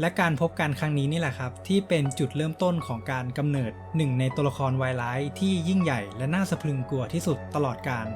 และการพบกันครั้งนี้นี่แหละครับ ที่เป็นจุดเริ่มต้นของการกำเนิดหนึ่งในตัวละครวายร้ายที่ยิ่งใหญ่และน่าสะพรึงกลัวที่สุดตลอดกาล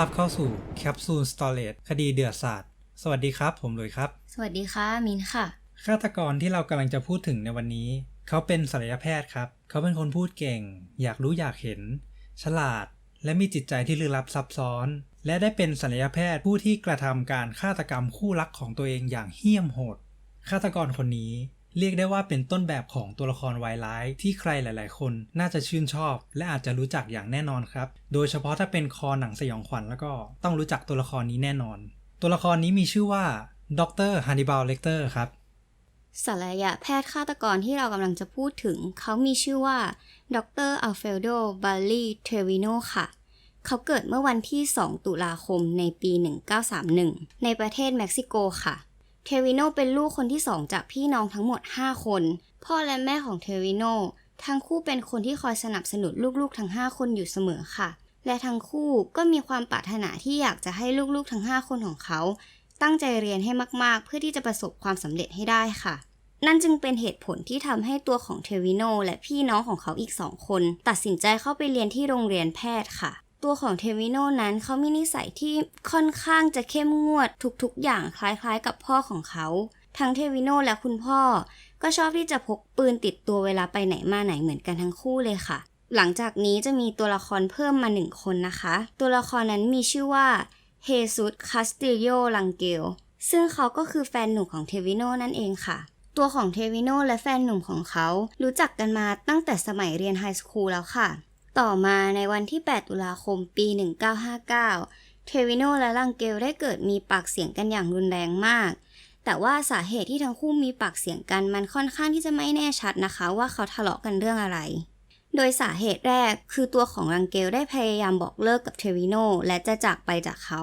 รับเข้าสู่แคปซูลสตอเรจคดีเดือดสาดสวัสดีครับ ผมหลุยส์ครับ สวัสดีค่ะมินค่ะ ฆาตกรที่เรากำลังจะพูดถึงในวันนี้ เขาเป็นศัลยแพทย์ครับ เขาเป็นคนพูดเก่ง อยากรู้อยากเห็น ฉลาด และมีจิตใจที่ลึกลับซับซ้อน และได้เป็นศัลยแพทย์ผู้ที่กระทำการฆาตกรรมคู่รักของตัวเองอย่างเหี้ยมโหดฆาตกรคนนี้ เรียกได้ว่าเป็นต้นแบบของตัวละครวายร้ายที่ใครหลาย ๆ คนน่าจะชื่นชอบ และอาจจะรู้จักอย่างแน่นอนครับ โดยเฉพาะถ้าเป็นคอหนังสยองขวัญแล้วก็ต้องรู้จักตัวละครนี้แน่นอน ตัวละครนี้มีชื่อว่าดรฮันนิบาลเลกเตอร์ครับศัลยแพทย์ฆาตกรที่เรากำลังจะพูดถึง เขามีชื่อว่า ดรอัลเฟโดบาลลีเทวิโนค่ะ เขาเกิดเมื่อวันที่ 2 ตุลาคมในปี 1931 ในประเทศเม็กซิโกค่ะ เทวิโนเป็นลูกคนที่2จากพี่น้องทั้งหมด 5 คน พ่อและแม่ของเทวิโนทั้งคู่เป็นคนที่คอยสนับสนุนลูกๆ ทั้ง 5 คนอยู่เสมอค่ะ และทั้งคู่ก็มีความปรารถนาที่อยากจะให้ลูกๆ ทั้ง 5 คนของเขา ตั้งใจเรียนให้มากๆ เพื่อที่จะประสบความสำเร็จให้ได้ค่ะ นั่นจึงเป็นเหตุผลที่ทำให้ตัวของเทวิโนและพี่น้องของเขาอีกสองคน ตัดสินใจเข้าไปเรียนที่โรงเรียนแพทย์ค่ะ ตัวของเทวิโนนั้นเขามีนิสัยที่ค่อนข้างจะเข้มงวดทุกๆ อย่างคล้ายๆ กับพ่อของเขา ทั้งเทวิโนและคุณพ่อ ก็ชอบที่จะพกปืนติดตัวเวลาไปไหนมาไหนเหมือนกันทั้งคู่เลยค่ะ หลังจากนี้จะมีตัวละครเพิ่มมาหนึ่งคนนะคะ ตัวละครนั้นมีชื่อว่าเฮซุสคาสติโยลังเกลซึ่งเขาก็คือแฟนหนุ่มของเทวิโนนั่นเองค่ะ ตัวของเทวิโนและแฟนหนุ่มของเขารู้จักกันมาตั้งแต่สมัยเรียนไฮสคูลแล้วค่ะ ต่อมาในวันที่ 8 ตุลาคมปี 1959 เทวิโนและลังเกลได้เกิดมีปากเสียงกันอย่างรุนแรงมาก แต่ว่าสาเหตุที่ทั้งคู่มีปากเสียงกันมันค่อนข้างที่จะไม่แน่ชัดนะคะ ว่าเขาทะเลาะกันเรื่องอะไร โดยสาเหตุแรกคือตัวของรังเกลได้พยายามบอกเลิกกับเทวิโนและจะจากไปจากเขา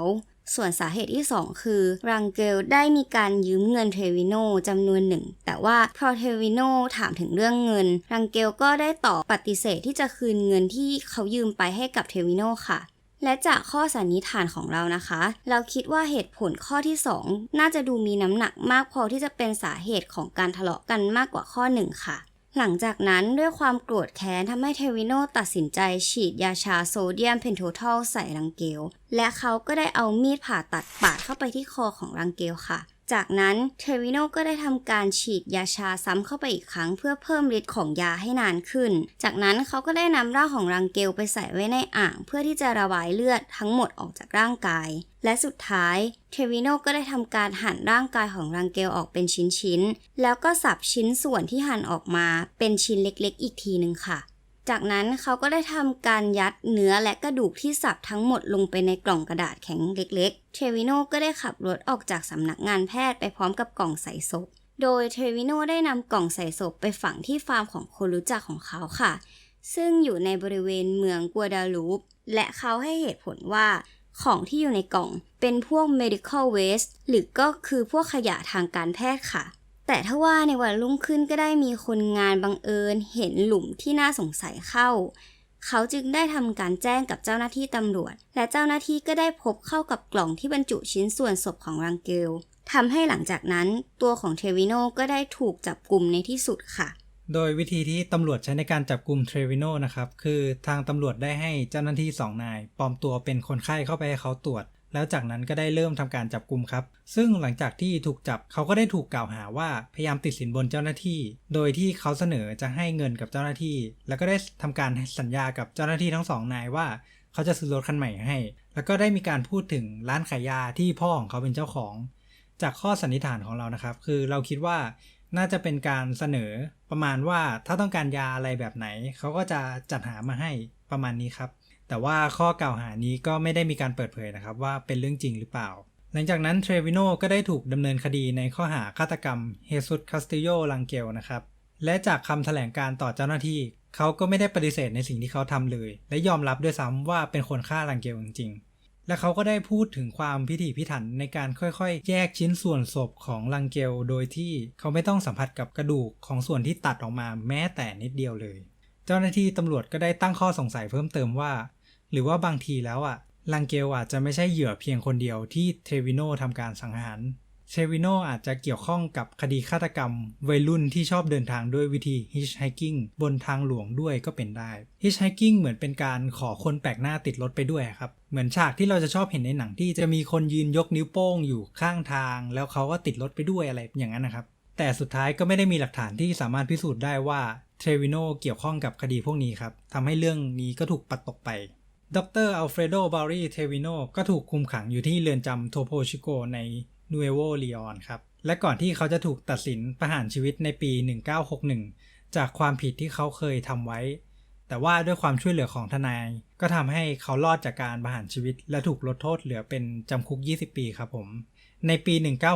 ส่วนสาเหตุที่ 2 คือ รังเกลได้มีการยืมเงินเทวิโนจำนวนหนึ่ง แต่ว่าพอเทวิโนถามถึงเรื่องเงิน รังเกลก็ได้ตอบปฏิเสธที่จะคืนเงินที่เขายืมไปให้กับเทวิโนค่ะ และจากข้อสันนิษฐานของเรานะคะ เราคิดว่าเหตุผลข้อที่ 2 น่าจะดูมีน้ำหนักมากพอที่จะเป็นสาเหตุของการทะเลาะกันมากกว่าข้อ 1 ค่ะ หลังจากนั้นด้วยความโกรธแค้นทำให้เทวิโนตัดสินใจฉีดยาชาโซเดียมเพนโททอลใส่รังเกล และเขาก็ได้เอามีดผ่าตัดปาดเข้าไปที่คอของรังเกลค่ะ จากนั้นเทวิโนก็ได้ทำการฉีดยาชาซ้ำเข้าไปอีกครั้ง เพื่อเพิ่มฤทธิ์ของยาให้นานขึ้น จากนั้นเขาก็ได้นำร่างของรังเกลไปใส่ไว้ในอ่าง เพื่อที่จะระบายเลือดทั้งหมดออกจากร่างกาย และสุดท้ายเทวิโนก็ได้ทำการหั่นร่างกายของรังเกลออกเป็นชิ้นๆ แล้วก็สับชิ้นส่วนที่หั่นออกมาเป็นชิ้นเล็กๆ อีกทีหนึ่งค่ะ จากนั้นเขาก็ได้ทำการยัดเนื้อและกระดูกที่สับทั้งหมดลงไปในกล่องกระดาษแข็งเล็กๆ เทวิโนก็ได้ขับรถออกจากสำนักงานแพทย์ไปพร้อมกับกล่องใส่ศพ โดยเทวิโนได้นำกล่องใส่ศพไปฝังที่ฟาร์มของคนรู้จักของเขาค่ะ ซึ่งอยู่ในบริเวณเมืองกัวดาลูป และเขาให้เหตุผลว่าของที่อยู่ในกล่องเป็นพวก medical waste หรือก็คือพวกขยะทางการแพทย์ค่ะ แต่ถ้าว่าในวันรุ่งขึ้นก็ได้มีคนงานบังเอิญเห็นหลุมที่น่าสงสัยเข้า เขาจึงได้ทำการแจ้งกับเจ้าหน้าที่ตำรวจ และเจ้าหน้าที่ก็ได้พบเข้ากับกล่องที่บรรจุชิ้นส่วนศพของรังเกลทำให้หลังจากนั้นตัวของเทวิโนก็ได้ถูกจับกลุ่มในที่สุดค่ะ โดยวิธีที่ตำรวจใช้ในการจับกลุ่มเทรวิโนนะครับ คือทางตำรวจได้ให้เจ้าหน้าที่สองนายปลอมตัวเป็นคนไข้เข้าไปให้เขาตรวจ แล้วจากนั้นก็ได้เริ่มทำการจับกลุ่มครับ ซึ่งหลังจากที่ถูกจับเขาก็ได้ถูกกล่าวหาว่าพยายามติดสินบนเจ้าหน้าที่ โดยที่เขาเสนอจะให้เงินกับเจ้าหน้าที่ แล้วก็ได้ทำการสัญญากับเจ้าหน้าที่ทั้งสองนายว่าเขาจะซื้อรถคันใหม่ให้ แล้วก็ได้มีการพูดถึงร้านขายยาที่พ่อของเขาเป็นเจ้าของ จากข้อสันนิษฐานของเรานะครับ คือเราคิดว่าน่าจะเป็นการเสนอประมาณว่าถ้าต้องการยาอะไรแบบไหน เขาก็จะจัดหามาให้ประมาณนี้ครับ แต่ว่าข้อกล่าวหานี้ก็ไม่ได้มีการเปิดเผยนะครับว่าเป็นเรื่องจริงหรือเปล่า หลังจากนั้นเทรวิโนก็ได้ถูกดำเนินคดีในข้อหาฆาตกรรมเฮซุสคาสติโยลังเกลนะครับ และจากคำแถลงการต่อเจ้าหน้าที่ เขาก็ไม่ได้ปฏิเสธในสิ่งที่เขาทำเลย และยอมรับด้วยซ้ำว่าเป็นคนฆ่าลังเกลจริงๆ และเขาก็ได้พูดถึงความพิถีพิถันในการค่อยๆ แยกชิ้นส่วนศพของลังเกลโดยที่เขาไม่ต้องสัมผัสกับกระดูกของส่วนที่ตัดออกมาแม้แต่นิดเดียวเลย เจ้าหน้าที่ตำรวจก็ได้ตั้งข้อสงสัยเพิ่มเติมว่า หรือว่าบางทีแล้วอะลังเกลอาจจะไม่ใช่เหยื่อเพียงคนเดียวที่เทวิโนทำการสังหารเชวิโนอาจจะเกี่ยวข้องกับคดีฆาตกรรม วัยรุ่นที่ชอบเดินทางด้วยวิธีฮิชไฮกิ้งบนทางหลวงด้วยก็เป็นได้ฮิชไฮกิ้งเหมือนเป็นการขอคนแปลกหน้าติดรถไปด้วยครับ เหมือนฉากที่เราจะชอบเห็นในหนังที่จะมีคนยืนยกนิ้วโป้งอยู่ข้างทาง แล้วเขาก็ติดรถไปด้วยอะไรอย่างนั้นนะครับ แต่สุดท้ายก็ไม่ได้มีหลักฐานที่สามารถพิสูจน์ได้ว่าเทรวิโนเกี่ยวข้องกับคดีพวกนี้ครับทำให้เรื่องนี้ก็ถูกปัดตกไป ดรอัลเฟรโด บารีเทวิโนก็ถูกคุมขังอยู่ที่เรือนจำโทโพชิโกในนูเอโวลีออนครับ และก่อนที่เขาจะถูกตัดสินประหารชีวิตในปี 1961 จากความผิดที่เขาเคยทำไว้ แต่ว่าด้วยความช่วยเหลือของทนาย ก็ทำให้เขารอดจากการประหารชีวิต และถูกลดโทษเหลือเป็นจำคุก 20 ปีครับผม ในปี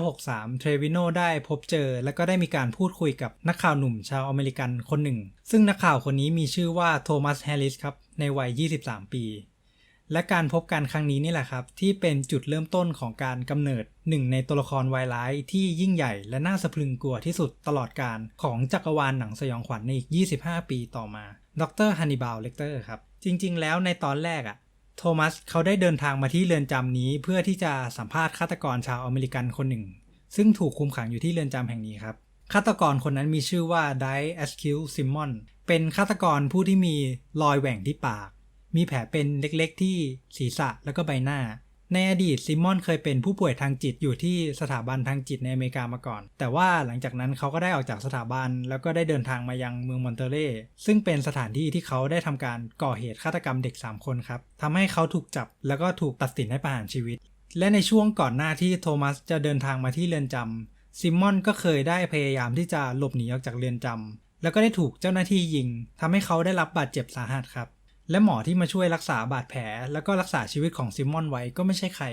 1963 เทรวิโนได้พบเจอ และก็ได้มีการพูดคุยกับนักข่าวหนุ่มชาวอเมริกันคนหนึ่ง ซึ่งนักข่าวคนนี้มีชื่อว่าโทมัสแฮร์ริสครับ ในวัย 23 ปี และการพบกันครั้งนี้นี่แหละครับ ที่เป็นจุดเริ่มต้นของการกำเนิดหนึ่งในตัวละครวายร้ายที่ยิ่งใหญ่และน่าสะพรึงกลัวที่สุดตลอดการของจักรวาลหนังสยองขวัญในอีก 25 ปีต่อมา ดรฮันนิบาลเลกเตอร์ครับ จริง ๆ แล้วในตอนแรกอะ โทมัสเขาได้เดินทางมาที่เรือนจำนี้เพื่อที่จะสัมภาษณ์ฆาตกรชาวอเมริกันคนหนึ่ง ซึ่งถูกคุมขังอยู่ที่เรือนจำแห่งนี้ครับฆาตกรคนนั้นมีชื่อว่าไดแอสคิวซิมมอนเป็นฆาตกรผู้ที่มีรอยแหว่งที่ปาก มีแผลเป็นเล็กๆที่ศีรษะแล้วก็ใบหน้า ในอดีตซิมมอนเคยเป็นผู้ป่วยทางจิตอยู่ที่สถาบันทางจิตในอเมริกามาก่อน แต่ว่าหลังจากนั้นเขาก็ได้ออกจากสถาบัน แล้วก็ได้เดินทางมายังเมืองมอนเตเรซึ่งเป็นสถานที่ที่เขาได้ทำการก่อเหตุฆาตกรรมเด็ก 3 คนครับทำให้เขาถูกจับแล้วก็ถูกตัดสินให้ประหารชีวิต และในช่วงก่อนหน้าที่โทมัสจะเดินทางมาที่เรือนจำซิมมอนก็เคยได้พยายามที่จะหลบหนีออกจากเรือนจำแล้วก็ได้ถูกเจ้าหน้าที่ยิงทำให้เขาได้รับบาดเจ็บสาหัสครับ และหมอที่มาช่วยรักษาบาดแผล แล้วก็รักษาชีวิตของซิมมอนไว้ก็ไม่ใช่ใคร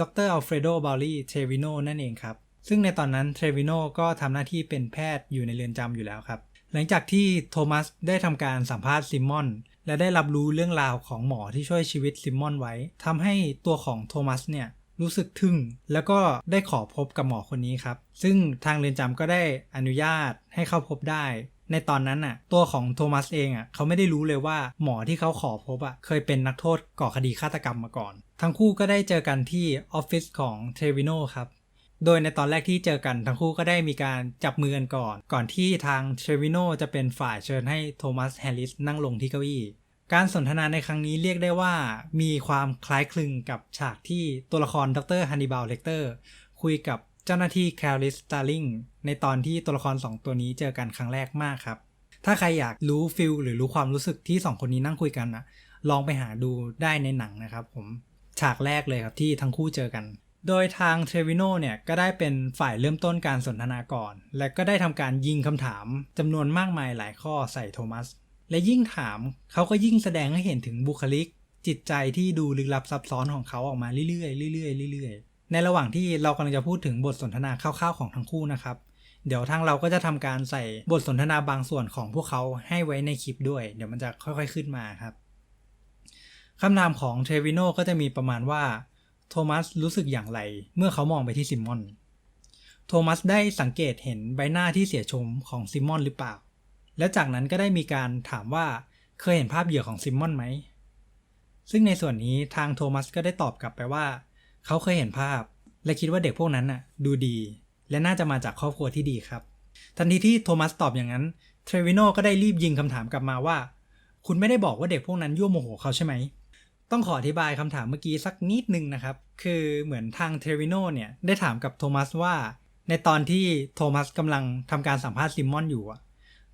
ดรอัลเฟรโด บาลีเทรวิโนนั่นเองครับ ซึ่งในตอนนั้นเทรวิโนก็ทำหน้าที่เป็นแพทย์อยู่ในเรือนจำอยู่แล้วครับ หลังจากที่โทมัสได้ทำการสัมภาษณ์ซิมมอน และได้รับรู้เรื่องราวของหมอที่ช่วยชีวิตซิมมอนไว้ทำให้ตัวของโทมัสเนี่ยรู้สึกทึ่ง แล้วก็ได้ขอพบกับหมอคนนี้ครับ ซึ่งทางเรือนจำก็ได้อนุญาตให้เข้าพบได้ ในตอนนั้นน่ะ ตัวของโทมัสเองอะเขาไม่ได้รู้เลยว่าหมอที่เขาขอพบอะเคยเป็นนักโทษก่อคดีฆาตกรรมมาก่อน ทั้งคู่ก็ได้เจอกันที่ออฟฟิศของเทรวิโนครับโดยในตอนแรกที่เจอกันทั้งคู่ก็ได้มีการจับมือกันก่อน ก่อนที่ทางเทรวิโนจะเป็นฝ่ายเชิญให้โทมัสแฮร์ริสนั่งลงที่เก้าอี้ การสนทนาในครั้งนี้เรียกได้ว่า มีความคล้ายคลึงกับฉากที่ตัวละครดรฮันนิบาลเลกเตอร์ คุยกับ เจ้าหน้าที่แคลริสตาริงในตอนที่ตัวละคร 2 ตัวนี้เจอกันครั้งแรกมากครับ ถ้าใครอยากรู้ฟิลหรือรู้ความรู้สึกที่ 2 คนนี้นั่งคุยกันนะลองไปหาดูได้ในหนังนะครับผมฉากแรกเลยครับที่ทั้งคู่เจอกัน โดยทางเทรวิโนเนี่ยก็ได้เป็นฝ่ายเริ่มต้นการสนทนาก่อน และก็ได้ทำการยิงคำถามจำนวนมากมายหลายข้อใส่โทมัส และยิ่งถามเขาก็ยิ่งแสดงให้เห็นถึงบุคลิก จิตใจที่ดูลึกลับซับซ้อนของเขาออกมาเรื่อยๆเรื่อยๆเรื่อยๆ ในระหว่างที่เรากำลังจะพูดถึงบทสนทนาคร่าวๆของทั้งคู่นะครับ เดี๋ยวทางเราก็จะทำการใส่บทสนทนาบางส่วนของพวกเขาให้ไว้ในคลิปด้วย เดี๋ยวมันจะค่อยๆขึ้นมาครับคำนามของเทรวิโนก็จะมีประมาณว่าโทมัสรู้สึกอย่างไร เมื่อเขามองไปที่ซิมมอน โทมัสได้สังเกตเห็นใบหน้าที่เสียชมของซิมมอนหรือเปล่า และจากนั้นก็ได้มีการถามว่าเคยเห็นภาพเหยื่อของซิมมอนไหม ซึ่งในส่วนนี้ทางโทมัสก็ได้ตอบกลับไปว่า เขาเคยเห็นภาพ และคิดว่าเด็กพวกนั้นน่ะดูดี และน่าจะมาจากครอบครัวที่ดีครับ ทันทีที่โทมัสตอบอย่างนั้นเทรวิโนก็ได้รีบยิงคำถามกลับมาว่า คุณไม่ได้บอกว่าเด็กพวกนั้นยั่วโมโหเขาใช่ไหมต้องขออธิบายคำถามเมื่อกี้สักนิดนึงนะครับ คือเหมือนทางเทรวิโนเนี่ยได้ถามกับโทมัสว่า ในตอนที่โทมัสกำลังทำการสัมภาษณ์ซิมมอนอยู่อะ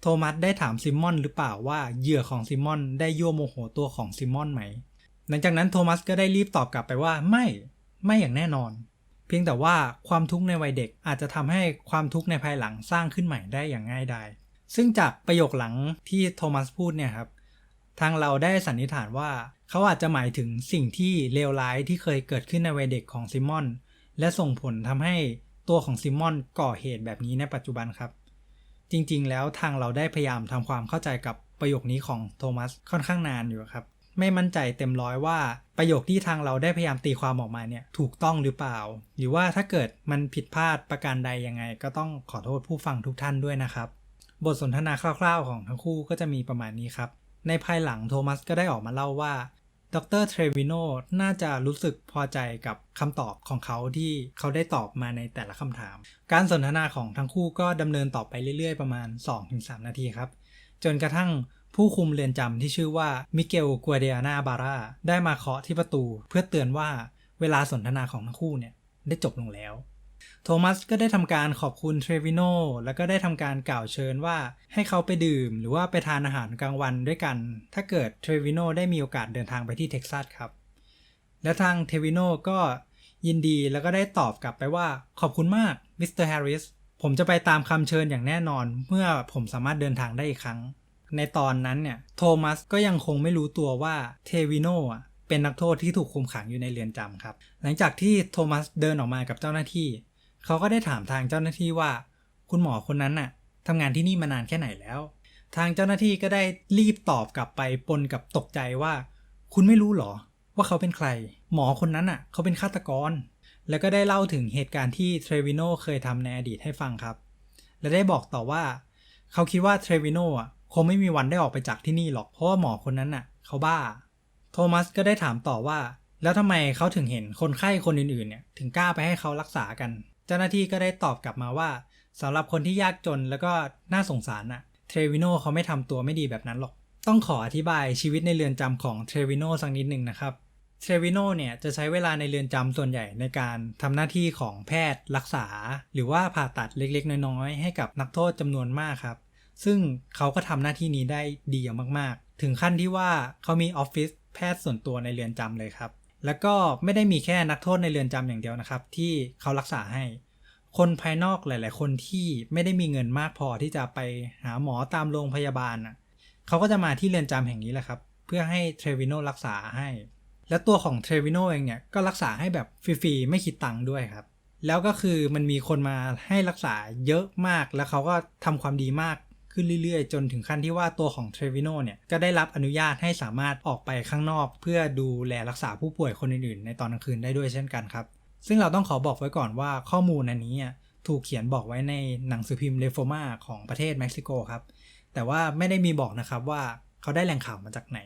โทมัสได้ถามซิมมอนหรือเปล่าว่าเหยื่อของซิมมอนได้ยั่วโมโหตัวของซิมมอนไหม หลังจากนั้นโทมัสก็ได้รีบตอบกลับไปว่าไม่ ไม่อย่างแน่นอน เพียงแต่ว่าความทุกข์ในวัยเด็กอาจจะทำให้ความทุกข์ในภายหลังสร้างขึ้นใหม่ได้อย่างง่ายดายซึ่งจากประโยคหลังที่โทมัสพูดเนี่ยครับทางเราได้สันนิษฐานว่าเขาอาจจะหมายถึงสิ่งที่เลวร้ายที่เคยเกิดขึ้นในวัยเด็กของซิมอน และส่งผลทำให้ตัวของซิมมอนก่อเหตุแบบนี้ในปัจจุบันครับ จริงๆ แล้วทางเราได้พยายามทำความเข้าใจกับประโยคนี้ของโทมัสค่อนข้างนานอยู่ครับ ไม่มั่นใจเต็มร้อยว่าประโยคที่ทางเราได้พยายามตีความออกมาเนี่ยถูกต้องหรือเปล่า หรือว่าถ้าเกิดมันผิดพลาดประการใดยังไง ก็ต้องขอโทษผู้ฟังทุกท่านด้วยนะครับ บทสนทนาคร่าวๆ ของทั้งคู่ก็จะมีประมาณนี้ครับ ในภายหลังโทมัสก็ได้ออกมาเล่าว่าดรเทรวิโนน่าจะรู้สึกพอใจกับคำตอบของเขาที่เขาได้ตอบมาในแต่ละคำถาม การสนทนาของทั้งคู่ก็ดำเนินต่อไปเรื่อยๆ ประมาณ 2-3 นาทีครับ จนกระทั่ง ผู้คุมเรือนจำที่ชื่อว่ามิเกลกัวเดียนาบาร่าได้มาเคาะที่ประตูเพื่อเตือนว่าเวลาสนทนาของทั้งคู่เนี่ยได้จบลงแล้ว โทมัสก็ได้ทำการขอบคุณเทรวิโนแล้วก็ได้ทำการกล่าวเชิญว่าให้เขาไปดื่ม หรือว่าไปทานอาหารกลางวันด้วยกัน ถ้าเกิดเทรวิโนได้มีโอกาสเดินทางไปที่เท็กซัสครับ และทางเทรวิโนก็ยินดีแล้วก็ได้ตอบกลับไปว่าขอบคุณมากมิสเตอร์แฮร์ริสผมจะไปตามคำเชิญอย่างแน่นอน เมื่อผมสามารถเดินทางได้อีกครั้ง ในตอนนั้นเนี่ยโทมัสก็ยังคงไม่รู้ตัวว่าเทวิโนอะเป็นนักโทษที่ถูกคุมขังอยู่ในเรือนจำครับ หลังจากที่โทมัสเดินออกมากับเจ้าหน้าที่ เขาก็ได้ถามทางเจ้าหน้าที่ว่า คุณหมอคนนั้นน่ะทำงานที่นี่มานานแค่ไหนแล้ว ทางเจ้าหน้าที่ก็ได้รีบตอบกลับไปปนกับตกใจว่า คุณไม่รู้หรอ ว่าเขาเป็นใคร หมอคนนั้นน่ะ เขาเป็นฆาตกร แล้วก็ได้เล่าถึงเหตุการณ์ที่เทรวิโนเคยทำในอดีตให้ฟังครับ และได้บอกต่อว่า เขาคิดว่าเทรวิโนอะ คงไม่มีวันได้ออกไปจากที่นี่หรอกเพราะว่าหมอคนนั้นน่ะเขาบ้า โทมัสก็ได้ถามต่อว่า แล้วทำไมเขาถึงเห็นคนไข้คนอื่นๆเนี่ยถึงกล้าไปให้เขารักษากัน เจ้าหน้าที่ก็ได้ตอบกลับมาว่าสำหรับคนที่ยากจนแล้วก็น่าสงสารน่ะเทรวิโนเขาไม่ทำตัวไม่ดีแบบนั้นหรอก ต้องขออธิบายชีวิตในเรือนจำของเทรวิโนสักนิดหนึ่งนะครับเทรวิโนเนี่ยจะใช้เวลาในเรือนจำส่วนใหญ่ในการทำหน้าที่ของแพทย์รักษา หรือว่าผ่าตัดเล็กๆ น้อยๆ ให้กับนักโทษจำนวนมากครับ ซึ่งเขาก็ทำหน้าที่นี้ได้ดีอย่างมาก ๆ ถึงขั้นที่ว่าเขามีออฟฟิศแพทย์ส่วนตัวในเรือนจำเลยครับ แล้วก็ไม่ได้มีแค่นักโทษในเรือนจำอย่างเดียวนะครับ ที่เขารักษาให้ คนภายนอกหลาย ๆ คนที่ไม่ได้มีเงินมากพอที่จะไปหาหมอตามโรงพยาบาลเขาก็จะมาที่เรือนจำแห่งนี้แหละครับ เพื่อให้เทรวิโนรักษาให้ และตัวของเทรวิโนเองเนี่ยก็รักษาให้แบบฟรี ๆ ไม่คิดตังค์ด้วยครับแล้วก็คือมันมีคนมาให้รักษาเยอะมากแล้วเขาก็ทำความดีมาก ขึ้นเรื่อยๆ จนถึงขั้นที่ว่าตัวของเทรวิโนเนี่ยก็ได้รับอนุญาตให้สามารถออกไปข้างนอก เพื่อดูแลรักษาผู้ป่วยคนอื่นๆ ในตอนกลางคืนได้ด้วยเช่นกันครับ ซึ่งเราต้องขอบอกไว้ก่อนว่าข้อมูลอันนี้ถูกเขียนบอกไว้ในหนังสือพิมพ์เรฟอร์มาของประเทศเม็กซิโกครับแต่ว่าไม่ได้มีบอกนะครับว่าเขาได้แหล่งข่าวมาจากไหน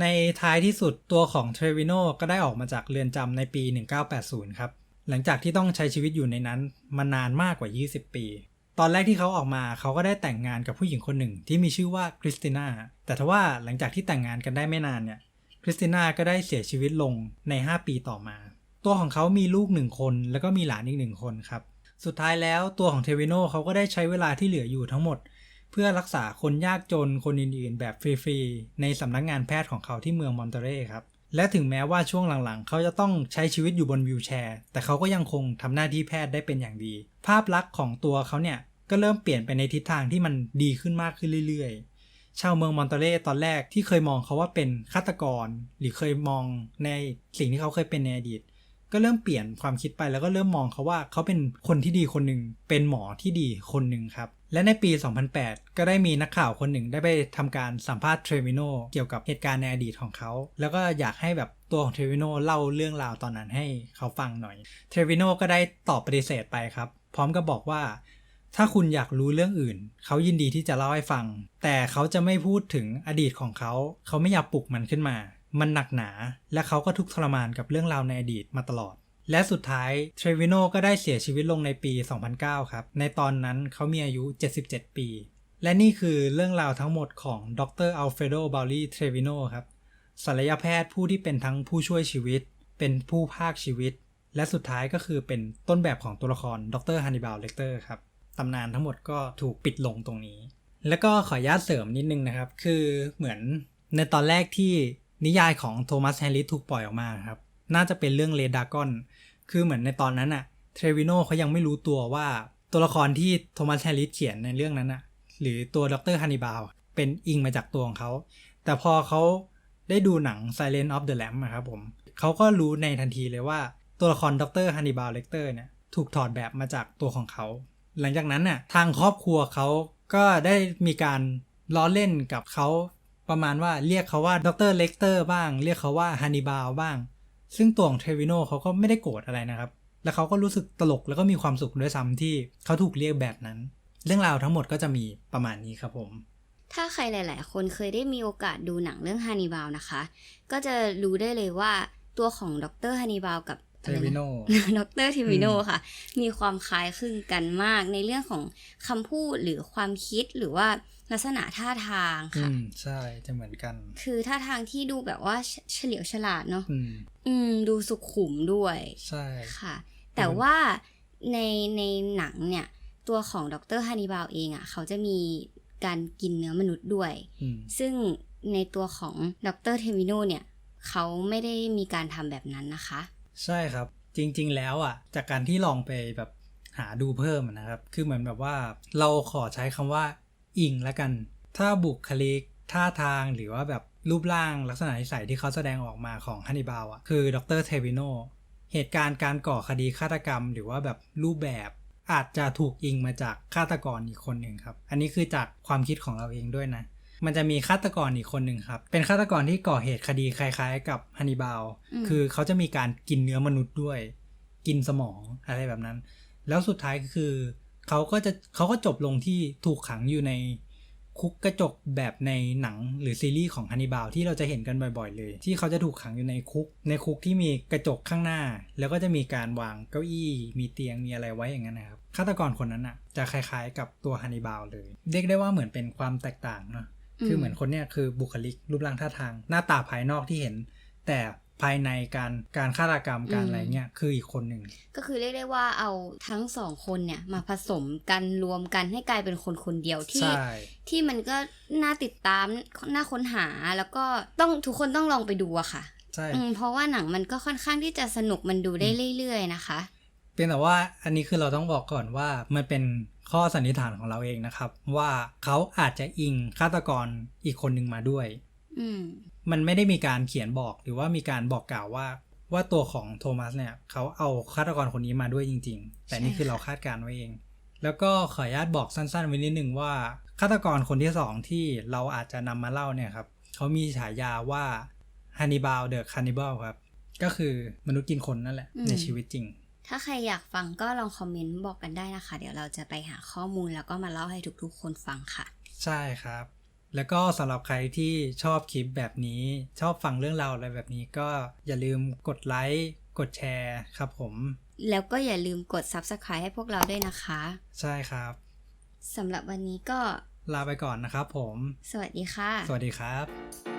ในท้ายที่สุดตัวของเทรวิโนก็ได้ออกมาจากเรือนจำในปี 1980 ครับหลังจากที่ต้องใช้ชีวิตอยู่ในนั้นมานานมากกว่า 20 ปี ตอนแรกที่เขาออกมาเขาก็ได้แต่งงานกับผู้หญิงคนหนึ่งที่มีชื่อว่าคริสติน่าแต่ทว่าหลังจากที่แต่งงานกันได้ไม่นานเนี่ยคริสติน่าก็ได้เสียชีวิตลงใน 5 ปีต่อมา ตัวของเขามีลูกหนึ่งคนแล้วก็มีหลานอีกหนึ่งคนครับ สุดท้ายแล้วตัวของเทวิโนเขาก็ได้ใช้เวลาที่เหลืออยู่ทั้งหมด เพื่อรักษาคนยากจนคนอื่นๆ แบบฟรีๆในสำนักงานแพทย์ของเขาที่เมืองมอนเตเร่ครับ และถึงแม้ว่าช่วงหลังๆ เขาจะต้องใช้ชีวิตอยู่บนวิวแชร์ แต่เขาก็ยังคงทำหน้าที่แพทย์ได้เป็นอย่างดี ภาพลักษณ์ของตัวเขาเนี่ย ก็เริ่มเปลี่ยนไปในทิศทางที่มันดีขึ้นมากขึ้นเรื่อยๆ ชาวเมืองมอนเตเรตอนแรกที่เคยมองเขาว่าเป็นฆาตกร หรือเคยมองในสิ่งที่เขาเคยเป็นในอดีต ก็เริ่มเปลี่ยนความคิดไปแล้วก็เริ่มมองเขาว่าเขาเป็นคนที่ดีคนหนึ่งเป็นหมอที่ดีคนหนึ่งครับ และในปี 2008 ก็ได้มีนักข่าวคนหนึ่งได้ไปทำการสัมภาษณ์เทรวิโนเกี่ยวกับเหตุการณ์ในอดีตของเขา แล้วก็อยากให้แบบตัวของเทรวิโนเล่าเรื่องราวตอนนั้นให้เขาฟังหน่อย เทรวิโนก็ได้ตอบปฏิเสธไปครับ พร้อมกับบอกว่าถ้าคุณอยากรู้เรื่องอื่น เขายินดีที่จะเล่าให้ฟัง แต่เขาจะไม่พูดถึงอดีตของเขา เขาไม่อยากปลุกมันขึ้นมา มันหนักหนา และเขาก็ทุกข์ทรมานกับเรื่องราวในอดีตมาตลอด และสุดท้ายเทรวิโนก็ได้เสียชีวิตลงในปี 2009 ครับ ในตอนนั้นเขามีอายุ 77 ปี และนี่คือเรื่องราวทั้งหมดของดรอัลเฟโดบาลีเทรวิโนครับศัลยแพทย์ผู้ที่เป็นทั้งผู้ช่วยชีวิต เป็นผู้ภาคชีวิต และสุดท้ายก็คือเป็นต้นแบบของตัวละครดรฮันนิบาลเลกเตอร์ครับตำนานทั้งหมดก็ถูกปิดลงตรงนี้ แล้วก็ขออนุญาตเสริมนิดนึงนะครับ คือเหมือนในตอนแรกที่ นิยายของโทมัสแฮร์ริสถูกปล่อยออกมาครับ น่าจะเป็นเรื่องเลดากอน คือเหมือนในตอนนั้นอะเทรวิโนเขายังไม่รู้ตัวว่าตัวละครที่โทมัสแฮร์ริสเขียนในเรื่องนั้นอะหรือตัวดรฮันนิบาลเป็นอิงมาจากตัวของเขา แต่พอเขาได้ดูหนัง Silent of the Lamb อะครับผมเขาก็รู้ในทันทีเลยว่าตัวละครดรฮันนิบาลเลกเตอร์เนี่ยถูกถอดแบบมาจากตัวของเขา หลังจากนั้นน่ะทางครอบครัวเขาก็ได้มีการล้อเล่นกับเขา ประมาณว่าเรียกเขาว่าดรเลกเตอร์บ้าง เรียกเขาว่าฮันนิบาลบ้าง ซึ่งตัวของเทรวิโนเขาก็ไม่ได้โกรธอะไรนะครับ แล้วเขาก็รู้สึกตลกแล้วก็มีความสุขด้วยซ้ำที่เขาถูกเรียกแบบนั้น เรื่องราวทั้งหมดก็จะมีประมาณนี้ครับผม ถ้าใครหลาย ๆ คนเคยได้มีโอกาสดูหนังเรื่องฮันนิบาลนะคะ ก็จะรู้ได้เลยว่าตัวของดรฮันนิบาลกับ เทรวิโนดรทิวิโนอืมค่ะ มีความคล้ายคลึงกันมากในเรื่องของคำพูดหรือความคิดหรือว่าลักษณะท่าทางอืค่ะมใช่จะเหมือนกัน คือท่าทางที่ดูแบบว่าเฉเฉลียวฉลาดเนาะอืมอืม ดูสุขุมด้วย ใช่ค่ะ แต่ว่าในในหนังเนี่ย ตัวของดรฮันนิบาลเองอะ่ะ เขาจะมีการกินเนื้อมนุษย์ด้วยอืมซึ่งในตัวของดรเทวิโนเนี่ย เขาไม่ได้มีการทำแบบนั้นนะคะ ใช่ครับ จริง ๆ แล้วอะ จากการที่ลองไปแบบหาดูเพิ่มนะครับ คือเหมือนแบบว่าเราขอใช้คำว่า อิงแล้วกัน ถ้าบุคลิกท่าทางหรือว่าแบบรูปร่างลักษณะนิสัยที่เขาแสดงออกมาของฮันนิบาลอะคือดรเทวิโนเหตุการณ์การก่อคดีฆาตกรรม หรือว่าแบบรูปแบบอาจจะถูกอิงมาจากฆาตกรอีกคนหนึ่งครับ อันนี้คือจากความคิดของเราเองด้วยนะ มันจะมีฆาตกรอีกคนหนึ่งครับ เป็นฆาตกรที่ก่อเหตุคดีคล้าย ๆ กับฮันนิบาลอืมคือเขาจะมีการกินเนื้อมนุษย์ด้วย กินสมองอะไรแบบนั้น แล้วสุดท้ายก็คือเขาก็จะเขาก็จบลงที่ถูกขังอยู่ในคุกกระจกแบบในหนังหรือซีรีส์ของฮันนิบาลที่เราจะเห็นกันบ่อยๆเลย ที่เขาจะถูกขังอยู่ในคุก ในคุกที่มีกระจกข้างหน้า แล้วก็จะมีการวางเก้าอี้ มีเตียงมีอะไรไว้อย่างนั้นนะครับฆาตกรคนนั้นอะจะคล้ายๆ กับตัวฮันนิบาลเลย เรียกได้ว่าเหมือนเป็นความแตกต่างเนาะ คือเหมือนคนเนี้ยคือบุคลิกรูปร่างท่าทาง หน้าตาภายนอกที่เห็น แต่ภายในการการฆาตกรรมการอืมอะไรเงี้ยคืออีกคนหนึ่งก็คือเรียกได้ว่าเอาทั้งสองคนเนี่ยมาผสมกันรวมกันให้กลายเป็นคนคนเดียวที่ใช่ที่มันก็น่าติดตามน่าค้นหาแล้วก็ต้องทุกคนต้องลองไปดูอะค่ะใช่อืมเพราะว่าหนังมันก็ค่อนข้างที่จะสนุกมันดูได้เรื่อย ๆ นะคะเพียงแต่ว่าอันนี้คือเราต้องบอกก่อนว่ามันเป็น ข้อสันนิษฐานของเราเองนะครับ ว่าเขาอาจจะอิงฆาตกรอีกคนหนึ่งมาด้วยอืมมันไม่ได้มีการเขียนบอกหรือว่ามีการบอกกล่าวว่า ว่าตัวของโทมัสเนี่ยเขาเอาฆาตกรคนนี้มาด้วยจริง ๆ แต่นี่คือเราคาดการณ์ไว้เอง แล้วก็ขออนุญาตบอกสั้นๆไว้นิดนึงว่าฆาตกรคนที่สองที่เราอาจจะนำมาเล่าเนี่ยครับเขามีฉายาว่าฮันนิบาลเดอะคานิบาลครับ ก็คือมนุษย์กินคนนั่นแหละอืมในชีวิตจริง ถ้าใครอยากฟังก็ลองคอมเมนต์บอกกันได้นะคะ เดี๋ยวเราจะไปหาข้อมูลแล้วก็มาเล่าให้ทุกๆ คนฟังค่ะ ใช่ครับ แล้วก็สำหรับใครที่ชอบคลิปแบบนี้ ชอบฟังเรื่องราวอะไรแบบนี้ก็อย่าลืมกดไลค์กดแชร์ครับผม แล้วก็อย่าลืมกด Subscribe ให้พวกเราด้วยนะคะ ใช่ครับสำหรับวันนี้ก็ลาไปก่อนนะครับผม สวัสดีค่ะ สวัสดีครับ